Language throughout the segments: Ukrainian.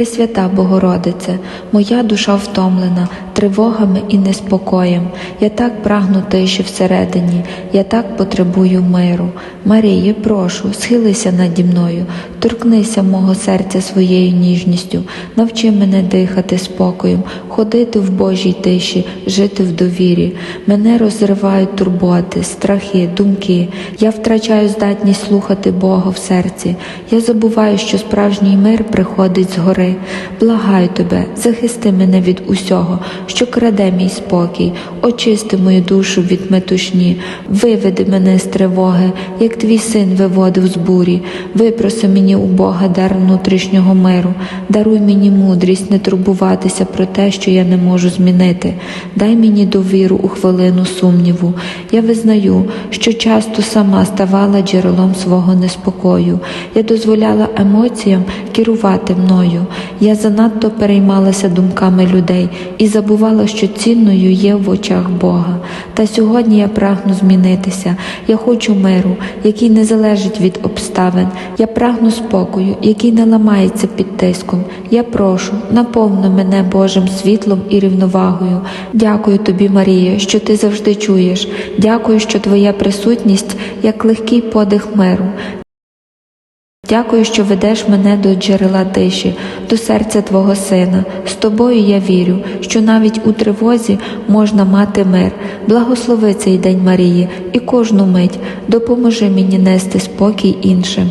Пресвята Богородице, моя душа втомлена тривогами і неспокоєм. Я так прагну тиші всередині, я так потребую миру. Марії, прошу, схилися наді мною, торкнися мого серця своєю ніжністю, навчи мене дихати спокоєм, ходити в Божій тиші, жити в довірі. Мене розривають турботи, страхи, думки. Я втрачаю здатність слухати Бога в серці. Я забуваю, що справжній мир приходить згори. Благаю тебе, захисти мене від усього, що краде мій спокій, очисти мою душу від метушні, виведи мене з тривоги, як твій син виводив з бурі. Випроси мені у Бога дар внутрішнього миру, даруй мені мудрість не турбуватися про те, що я не можу змінити. Дай мені довіру у хвилину сумніву. Я визнаю, що часто сама ставала джерелом свого неспокою. Я дозволяла емоціям керувати мною. Я занадто переймалася думками людей і забувала, що цінною є в очах Бога. Та сьогодні я прагну змінитися. Я хочу миру, який не залежить від обставин. Я прагну спокою, який не ламається під тиском. Я прошу, наповни мене Божим світлом і рівновагою. Дякую тобі, Марія, що ти завжди чуєш. Дякую, що твоя присутність як легкий подих миру. Дякую, що ведеш мене до джерела тиші, до серця Твого Сина. З тобою я вірю, що навіть у тривозі можна мати мир. Благослови цей день Марії і кожну мить допоможи мені нести спокій іншим.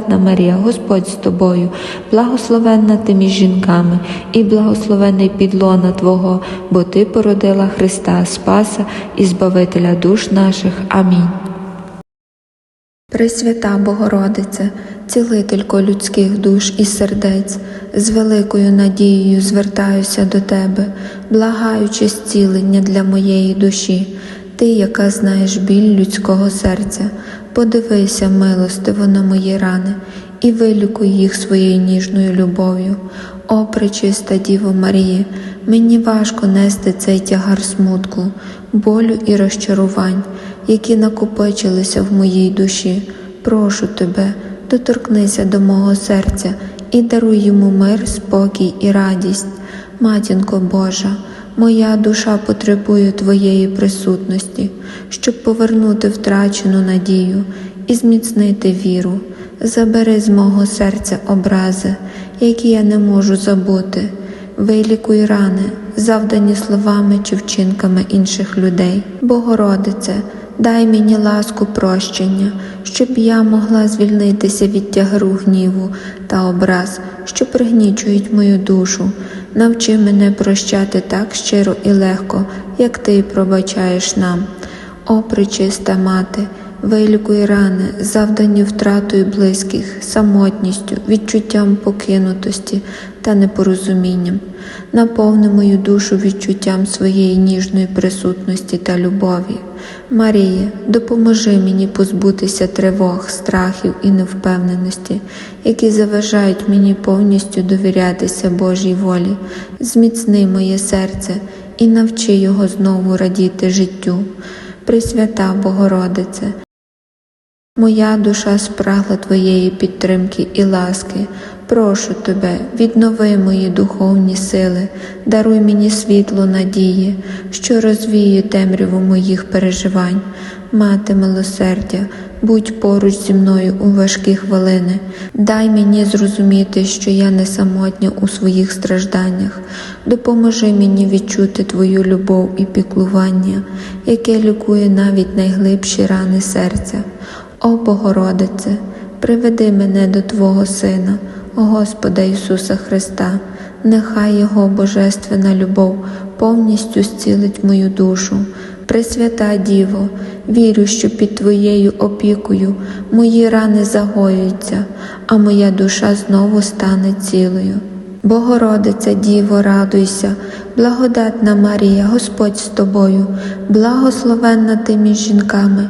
Марія, Господь з тобою, благословенна ти між жінками, і благословений підлона Твого, бо Ти породила Христа, Спаса і Збавителя душ наших. Амінь. Пресвята Богородице, цілителько людських душ і сердець, з великою надією звертаюся до Тебе, благаючи зцілення для моєї душі, Ти, яка знаєш біль людського серця, подивися милостиво на мої рани і вилікуй їх своєю ніжною любов'ю. О, пречиста Діво Марія, мені важко нести цей тягар смутку, болю і розчарувань, які накопичилися в моїй душі. Прошу тебе, доторкнися до мого серця і даруй йому мир, спокій і радість. Матінко Божа, моя душа потребує Твоєї присутності, щоб повернути втрачену надію і зміцнити віру. Забери з мого серця образи, які я не можу забути. Вилікуй рани, завдані словами чи вчинками інших людей. Богородице, дай мені ласку прощення, щоб я могла звільнитися від тягару гніву та образ, що пригнічують мою душу. Навчи мене прощати так щиро і легко, як ти пробачаєш нам. О, пречиста мати, вилікуй рани, завдані втратою близьких, самотністю, відчуттям покинутості та непорозумінням. Наповни мою душу відчуттям своєї ніжної присутності та любові. Марія, допоможи мені позбутися тривог, страхів і невпевненості, які заважають мені повністю довірятися Божій волі. Зміцни моє серце і навчи його знову радіти життю. Пресвята Богородице, Моя душа спрагла Твоєї підтримки і ласки. Прошу Тебе, віднови мої духовні сили, даруй мені світло надії, що розвіє темряву моїх переживань. Мати милосердя, будь поруч зі мною у важкі хвилини. Дай мені зрозуміти, що я не самотня у своїх стражданнях. Допоможи мені відчути Твою любов і піклування, яке лікує навіть найглибші рани серця. О Богородице, приведи мене до Твого Сина, Господа Ісуса Христа, нехай Його божественна любов повністю зцілить мою душу. Пресвята Діво, вірю, що під Твоєю опікою мої рани загоюються, а моя душа знову стане цілою. Богородиця Діво, радуйся, благодатна Марія, Господь з тобою, благословенна ти між жінками,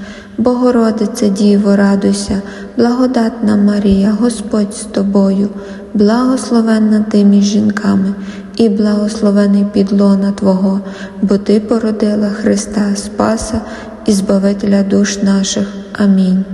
Богородице Діво, радуйся, благодатна Марія, Господь з тобою, благословенна ти між жінками, і благословений підлона Твого, бо Ти породила Христа Спаса і Збавителя душ наших. Амінь.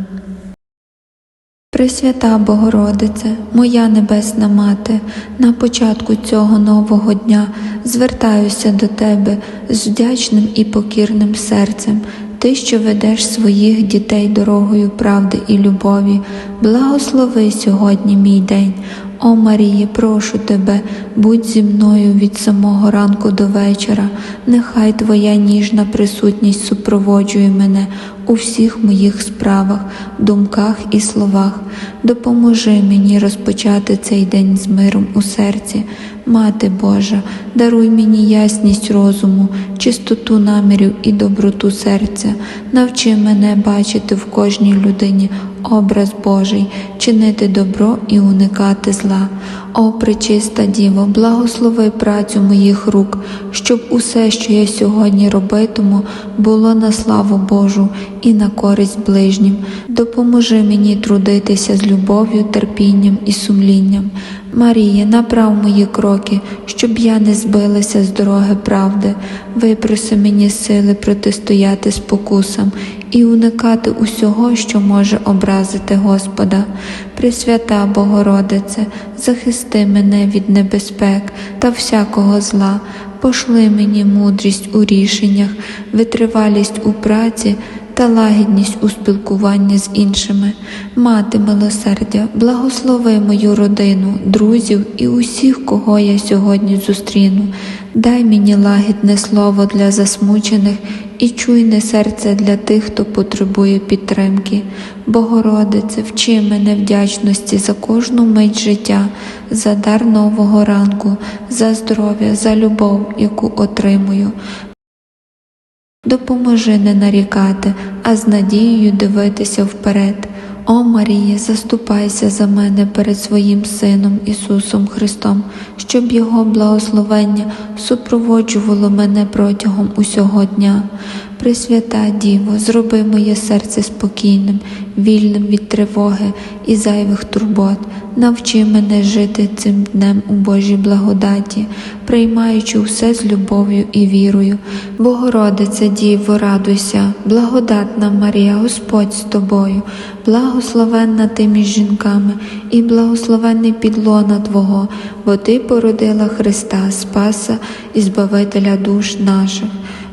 Пресвята Богородице, моя небесна Мати, на початку цього нового дня звертаюся до Тебе з вдячним і покірним серцем. Ти, що ведеш своїх дітей дорогою правди і любові, благослови сьогодні мій день. О Марії, прошу тебе, будь зі мною від самого ранку до вечора. Нехай Твоя ніжна присутність супроводжує мене у всіх моїх справах, думках і словах. Допоможи мені розпочати цей день з миром у серці. Мати Божа, даруй мені ясність розуму, чистоту намірів і доброту серця. Навчи мене бачити в кожній людині образ Божий, чинити добро і уникати зла. О, пречиста Діво, благослови працю моїх рук, щоб усе, що я сьогодні робитиму, було на славу Божу і на користь ближнім. Допоможи мені трудитися з любов'ю, терпінням і сумлінням. Марія, направ мої кроки, щоб я не збилася з дороги правди, випроси мені сили протистояти спокусам і уникати усього, що може образити Господа. Пресвята Богородице, захисти мене від небезпек та всякого зла, пошли мені мудрість у рішеннях, витривалість у праці та лагідність у спілкуванні з іншими. Мати милосердя, благослови мою родину, друзів і усіх, кого я сьогодні зустріну. Дай мені лагідне слово для засмучених і чуйне серце для тих, хто потребує підтримки. Богородице, вчи мене вдячності за кожну мить життя, за дар нового ранку, за здоров'я, за любов, яку отримую. Допоможи не нарікати, а з надією дивитися вперед. О Марія, заступайся за мене перед своїм Сином Ісусом Христом, щоб Його благословення супроводжувало мене протягом усього дня. Пресвята Діво, зроби моє серце спокійним, вільним від тривоги і зайвих турбот. Навчи мене жити цим днем у Божій благодаті, приймаючи все з любов'ю і вірою. Богородице Діво, радуйся, благодатна Марія, Господь з тобою, благословенна ти між жінками, і благословенний підлона Твого, бо Ти породила Христа, Спаса і Збавителя душ наших.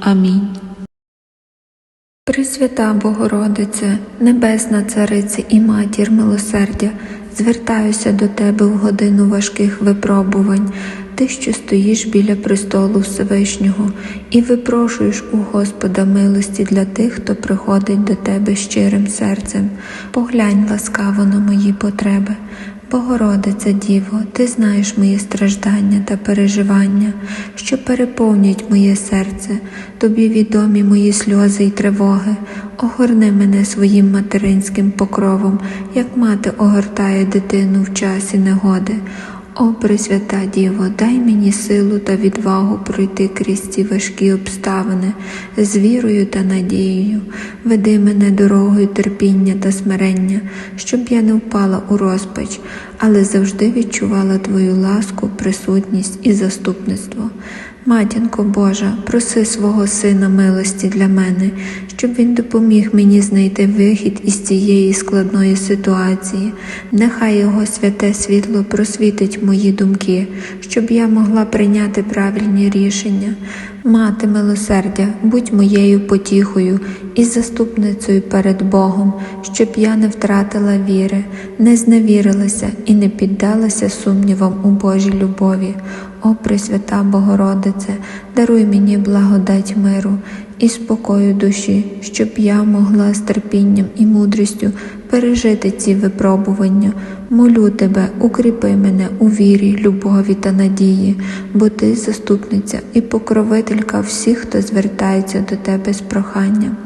Амінь. Пресвята Богородице, Небесна Царице і Матір милосердя, звертаюся до Тебе в годину важких випробувань, Ти, що стоїш біля престолу Всевишнього і випрошуєш у Господа милості для тих, хто приходить до Тебе щирим серцем. Поглянь ласкаво на мої потреби. Богородице Діво, Ти знаєш мої страждання та переживання, що переповнюють моє серце, тобі відомі мої сльози й тривоги. Огорни мене своїм материнським покровом, як мати огортає дитину в часі негоди. О, Пресвята Діво, дай мені силу та відвагу пройти крізь ці важкі обставини з вірою та надією. Веди мене дорогою терпіння та смирення, щоб я не впала у розпач, але завжди відчувала Твою ласку, присутність і заступництво. Матінко Божа, проси свого Сина милості для мене, щоб він допоміг мені знайти вихід із цієї складної ситуації. Нехай його святе світло просвітить мої думки, щоб я могла прийняти правильні рішення. Мати милосердя, будь моєю потіхою і заступницею перед Богом, щоб я не втратила віри, не зневірилася і не піддалася сумнівам у Божій любові. О Пресвята Богородице, даруй мені благодать миру і спокою душі, щоб я могла з терпінням і мудрістю пережити ці випробування. Молю тебе, укріпи мене у вірі, любові та надії, бо ти заступниця і покровителька всіх, хто звертається до тебе з проханням.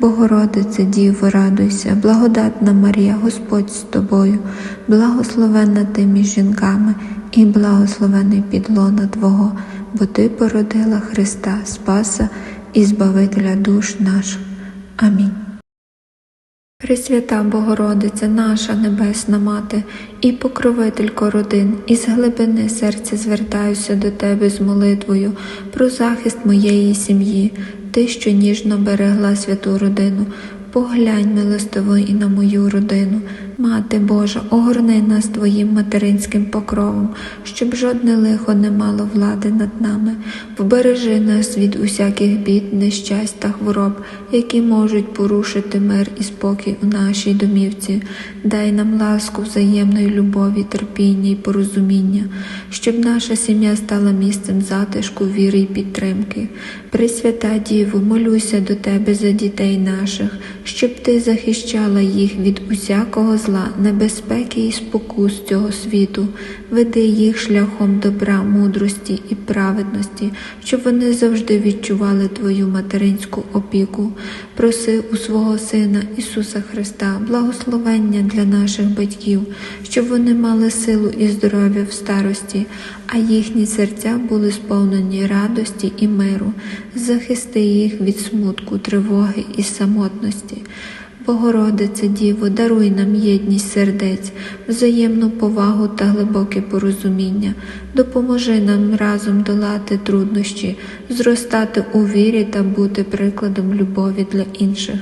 Богородице Діво, радуйся, благодатна Марія, Господь з тобою, благословенна ти між жінками і благословений підлона Твого, бо Ти породила Христа, Спаса і Збавителя душ наших. Амінь. Пресвята Богородице, наша Небесна Мати і покровителько родин, із глибини серця звертаюся до Тебе з молитвою про захист моєї сім'ї, Ти, що ніжно берегла святу родину. Поглянь милостиво і на мою родину, Мати Божа, огорни нас Твоїм материнським покровом, щоб жодне лихо не мало влади над нами, вбережи нас від усяких бід, нещасть та хвороб, які можуть порушити мир і спокій у нашій домівці. Дай нам ласку взаємної любові, терпіння і порозуміння, щоб наша сім'я стала місцем затишку, віри і підтримки. Пресвята Діво, молюся до Тебе за дітей наших, щоб Ти захищала їх від усякого зла, небезпеки і спокус цього світу, веди їх шляхом добра, мудрості і праведності, щоб вони завжди відчували Твою материнську опіку. Проси у свого Сина Ісуса Христа, благословення для наших батьків, щоб вони мали силу і здоров'я в старості, а їхні серця були сповнені радості і миру. Захисти їх від смутку, тривоги і самотності. Богородице Діво, даруй нам єдність сердець, взаємну повагу та глибоке порозуміння, допоможи нам разом долати труднощі, зростати у вірі та бути прикладом любові для інших.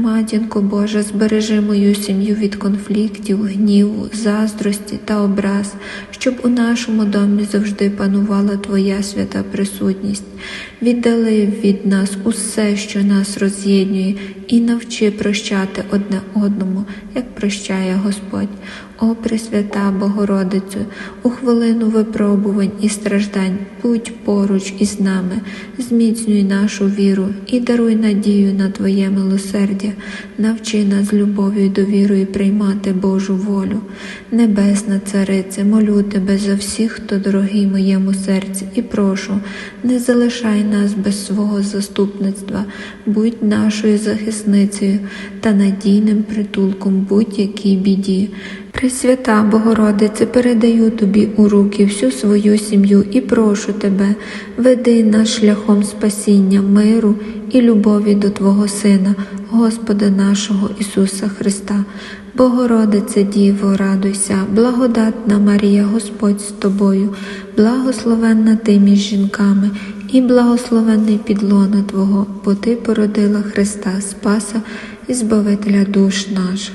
Матінко Божа, збережи мою сім'ю від конфліктів, гніву, заздрості та образ, щоб у нашому домі завжди панувала Твоя свята присутність. Віддали від нас усе, що нас роз'єднує, і навчи прощати одне одному, як прощає Господь. О Пресвята Богородицю, у хвилину випробувань і страждань будь поруч із нами, зміцнюй нашу віру і даруй надію на Твоє милосердя, навчи нас любов'ю і довірою приймати Божу волю. Небесна Царице, молю Тебе за всіх, хто дорогий моєму серці, і прошу, не залишай нас без свого заступництва, будь нашою захисницею та надійним притулком будь-якій біді. Пресвята Богородице, передаю тобі у руки всю свою сім'ю і прошу тебе, веди нас шляхом спасіння, миру і любові до Твого Сина, Господа нашого Ісуса Христа. Богородице Діво, радуйся, благодатна Марія, Господь з тобою, благословенна ти між жінками, і благословенний підлона Твого, бо Ти породила Христа Спаса і Збавителя душ наших.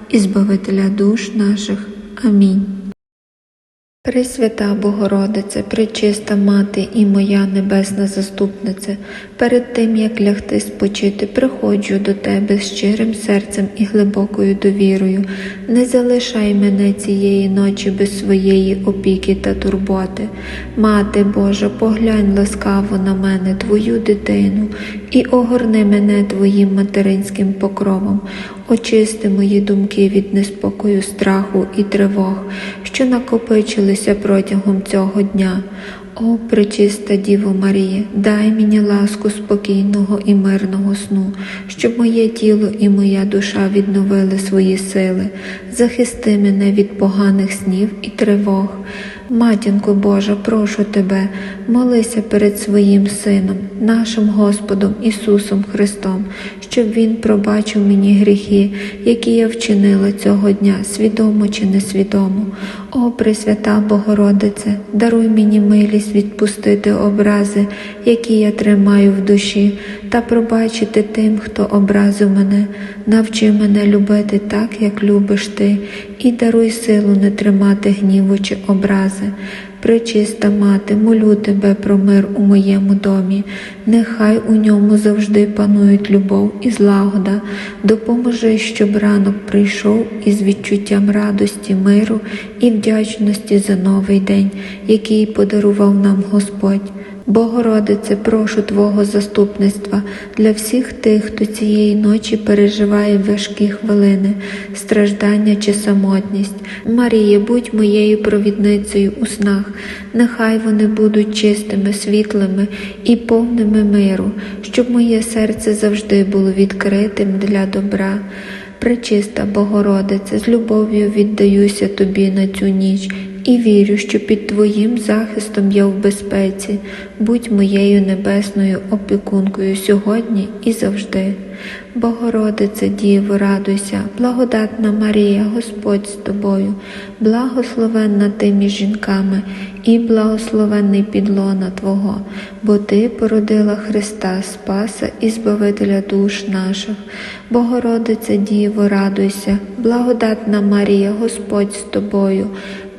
Збавителя душ наших. Амінь. Пресвята Богородице, пречиста мати і моя небесна заступниця, перед тим як лягти спочити, приходжу до тебе з щирим серцем і глибокою довірою. Не залишай мене цієї ночі без своєї опіки та турботи. Мати Божа, поглянь ласкаво на мене, твою дитину, і огорни мене твоїм материнським покровом. Очисти мої думки від неспокою, страху і тривог, що накопичилися протягом цього дня. О, пречиста Діво Марія, дай мені ласку спокійного і мирного сну, щоб моє тіло і моя душа відновили свої сили. Захисти мене від поганих снів і тривог. Матінко Божа, прошу тебе, молися перед своїм Сином, нашим Господом Ісусом Христом, щоб Він пробачив мені гріхи, які я вчинила цього дня, свідомо чи несвідомо. О, Пресвята Богородице, даруй мені милість відпустити образи, які я тримаю в душі, та пробачити тим, хто образив мене. Навчи мене любити так, як любиш ти, і даруй силу не тримати гніву чи образи. Пречиста мати, молю тебе про мир у моєму домі, нехай у ньому завжди панують любов і злагода. Допоможи, щоб ранок прийшов із відчуттям радості, миру і вдячності за новий день, який подарував нам Господь. Богородице, прошу Твого заступництва для всіх тих, хто цієї ночі переживає важкі хвилини, страждання чи самотність. Марія, будь моєю провідницею у снах, нехай вони будуть чистими, світлими і повними миру, щоб моє серце завжди було відкритим для добра. Пречиста Богородице, з любов'ю віддаюся Тобі на цю ніч і вірю, що під Твоїм захистом я в безпеці, будь моєю небесною опікункою сьогодні і завжди. Богородице, Діво, радуйся, благодатна Марія, Господь з тобою, благословенна ти між жінками і благословенний підлона Твого, бо Ти породила Христа, Спаса і Збавителя душ наших. Богородице, Діво, радуйся, благодатна Марія, Господь з тобою,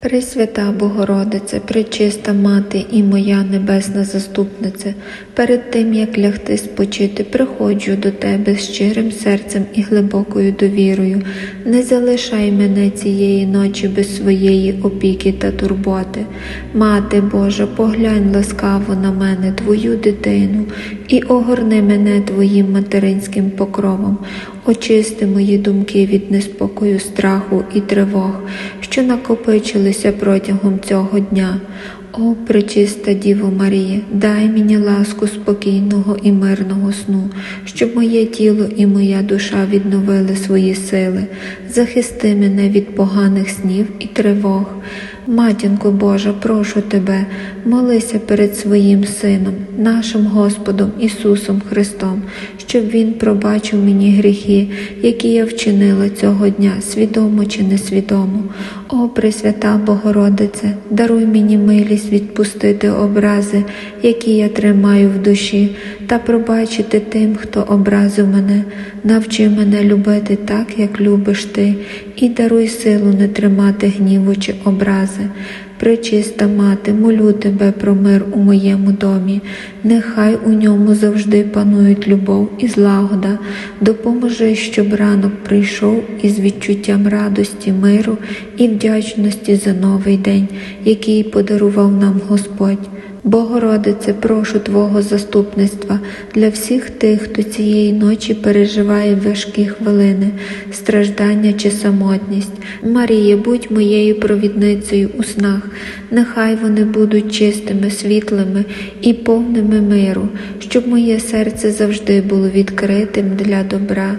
Пресвята Богородице, пречиста мати і моя небесна заступниця, перед тим як лягти спочити, приходжу до тебе з щирим серцем і глибокою довірою. Не залишай мене цієї ночі без своєї опіки та турботи. Мати Божа, поглянь ласкаво на мене, твою дитину, і огорни мене твоїм материнським покровом. Очисти мої думки від неспокою, страху і тривог, що накопичилися протягом цього дня. О, пречиста Діво Марія, дай мені ласку спокійного і мирного сну, щоб моє тіло і моя душа відновили свої сили. Захисти мене від поганих снів і тривог. Матінко Божа, прошу тебе, молися перед своїм Сином, нашим Господом Ісусом Христом, щоб Він пробачив мені гріхи, які я вчинила цього дня, свідомо чи несвідомо. О, Пресвята Богородице, даруй мені милість відпустити образи, які я тримаю в душі, та пробачити тим, хто образив мене. Навчи мене любити так, як любиш ти, і даруй силу не тримати гніву чи образи. Пречиста мати, молю тебе про мир у моєму домі, нехай у ньому завжди панують любов і злагода. Допоможи, щоб ранок прийшов із відчуттям радості, миру і вдячності за новий день, який подарував нам Господь. Богородице, прошу Твого заступництва для всіх тих, хто цієї ночі переживає важкі хвилини, страждання чи самотність. Марія, будь моєю провідницею у снах, нехай вони будуть чистими, світлими і повними миру, щоб моє серце завжди було відкритим для добра.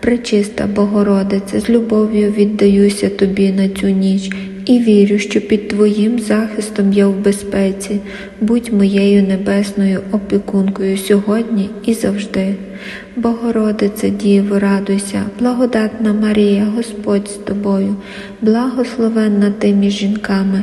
Пречиста Богородице, з любов'ю віддаюся тобі на цю ніч і вірю, що під Твоїм захистом я в безпеці. Будь моєю небесною опікункою сьогодні і завжди. Богородице, Діво, радуйся, благодатна Марія, Господь з тобою, благословенна ти між жінками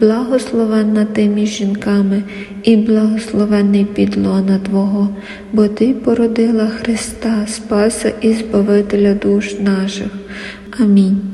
благословенна ти між жінками і благословенний підлона Твого, бо Ти породила Христа, Спаса і Збавителя душ наших. Амінь.